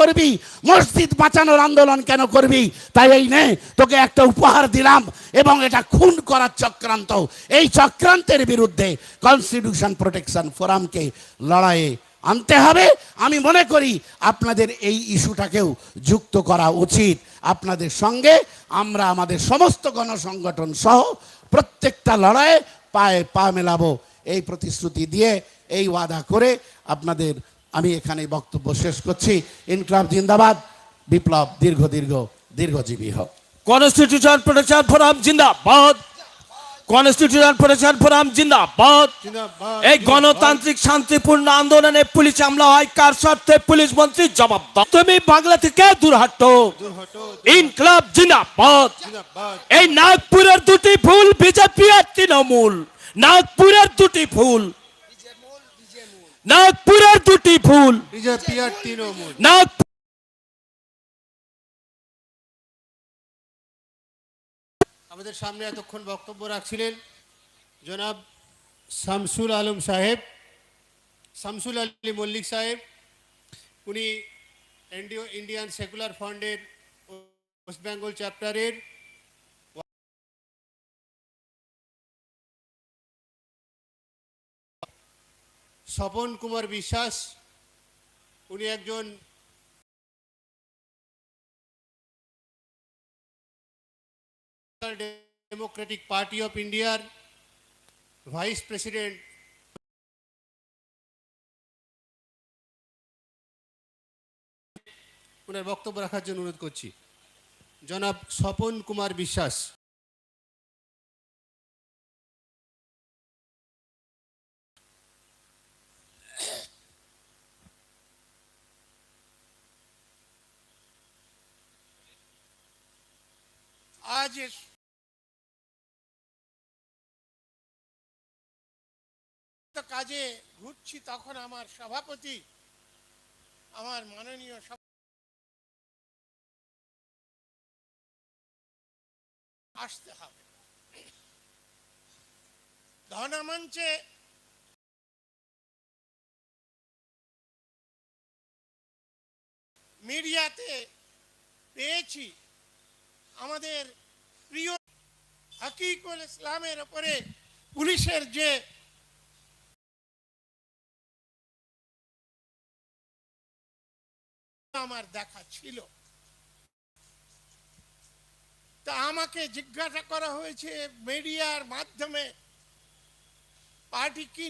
করবি? মসজিদ বাঁচানোর আন্দোলন কেন করবি? তাই এই নে, তোকে একটা উপহার দিলাম এবং এটা খুন করার চক্রান্ত। এই চক্রান্তের বিরুদ্ধে কনস্টিটিউশন প্রোটেকশন ফোরামকে লড়াইয়ে আনতে হবে। আমি মনে করি আপনাদের এই ইস্যুটাকেও যুক্ত করা উচিত। আপনাদের সঙ্গে আমরা, আমাদের সমস্ত গণসংগঠন সহ প্রত্যেকটা লড়াইয়ে পায়ে পা মেলাবো। এই প্রতিশ্রুতি দিয়ে এই ওয়াদা করে আপনাদের আমি এখানে বক্তব্য শেষ করছি। ইনকলাব জিন্দাবাদ। বিপ্লব দীর্ঘ দীর্ঘ দীর্ঘজীবী হোক। কনস্টিটিউশন প্রোটেকশন ফোরাম জিন্দাবাদ। কনস্টিটিউশন প্রোটেকশন ফোরাম জিন্দাবাদ। এই গণতান্ত্রিক শান্তিপূর্ণ আন্দোলনে পুলিশ হামলা হয় কার স্বার্থে পুলিশ মন্ত্রী জবাব দাও। তুমি বাংলা থেকে দূর হাঁটো। দূর হটো, ইনকলাব জিন্দাবাদ। জিন্দাবাদ। এই নাগপুরের দুটি ফুল বিজেপি আর তৃণমূল। নাগপুরের দুটি ফুল নাগপুরের দুটি ফুল তৃণমূল আমাদের সামনে এতক্ষণ বক্তব্য রাখছিলেন জনাব শামসুল আলম সাহেব, শামসুল আলী মল্লিক সাহেব। উনি ইন্ডিয়ান সেকুলার ফান্ডের ওয়েস্ট বেঙ্গল চ্যাপ্টারের স্বপন কুমার বিশ্বাস, উনি একজন ডেমোক্রেটিক পার্টি অফ ইন্ডিয়ার ভাইস প্রেসিডেন্ট ওনার বক্তব্য রাখার জন্য অনুরোধ করছি। জনাব স্বপন কুমার বিশ্বাস। আজ কাজে ঘুরছি তখন আমার সভাপতি আমার মাননীয় আসতে হবে। ধনামঞ্চে মিডিয়াতে পেয়েছি আমাদের প্রিয় হাকিকুল ইসলামের ওপরে পুলিশের যে আমার দেখা ছিল, তা আমাকে জিজ্ঞাসা করা হয়েছে মিডিয়ার মাধ্যমে, পার্টি কি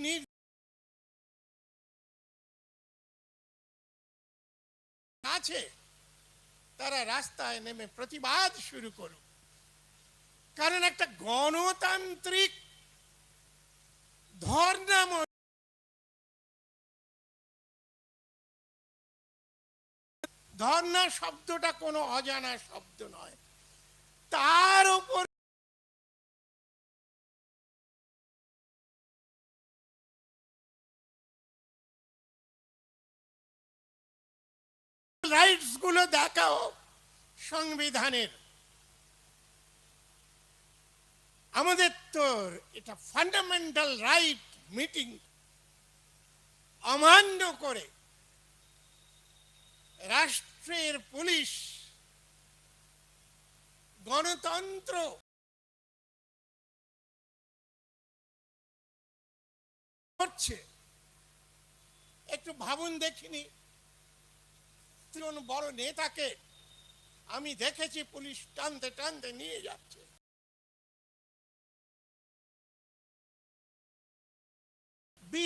আছে? তারা রাস্তায় নেমে প্রতিবাদ শুরু করুক। কারণ একটা গণতান্ত্রিক ধর্ণা ম- ধর্ণা শব্দটা কোনো অজানা শব্দ নয়। তার উপর রাইটসগুলো দেখাও সংবিধানের। আমাদের তো এটা ফান্ডামেন্টাল রাইট মিটিং অমান্য করে রাষ্ট্রের পুলিশ গণতন্ত্র, করছে। একটু ভাবুন, দেখিনি। বড় নেতাকে আমি দেখেছি, পুলিশ টানতে টানতে নিয়ে যাচ্ছে।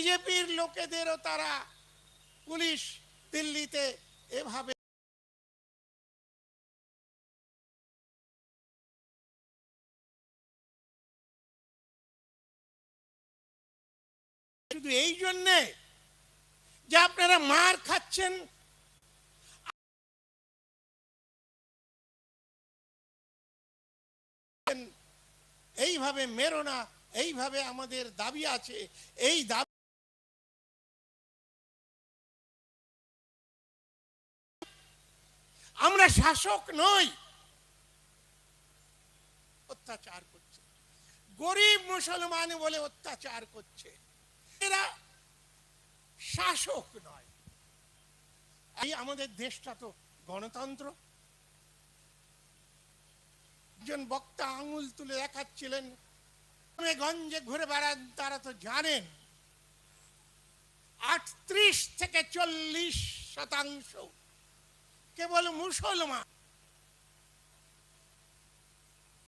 বিজেপির লোকেদেরও তারা পুলিশ দিল্লিতে এভাবে শুধু এই জন্যে যে আপনারা মার খাচ্ছেন। এইভাবে মেরো না, এইভাবে আমাদের দাবি আছে, এই দাবি আমরা শাসক নই। অত্যাচার করছে। গরিব মুসলমান বলে অত্যাচার করছে। এরা শাসক নয়। এই আমাদের দেশটা তো গণতন্ত্র। একজন বক্তা আঙুল তুলে দেখাচ্ছিলেন। গঞ্জে ঘুরে বেড়ান, তারা তো জানেন। আটত্রিশ থেকে চল্লিশ শতাংশ কেবল মুসলমান।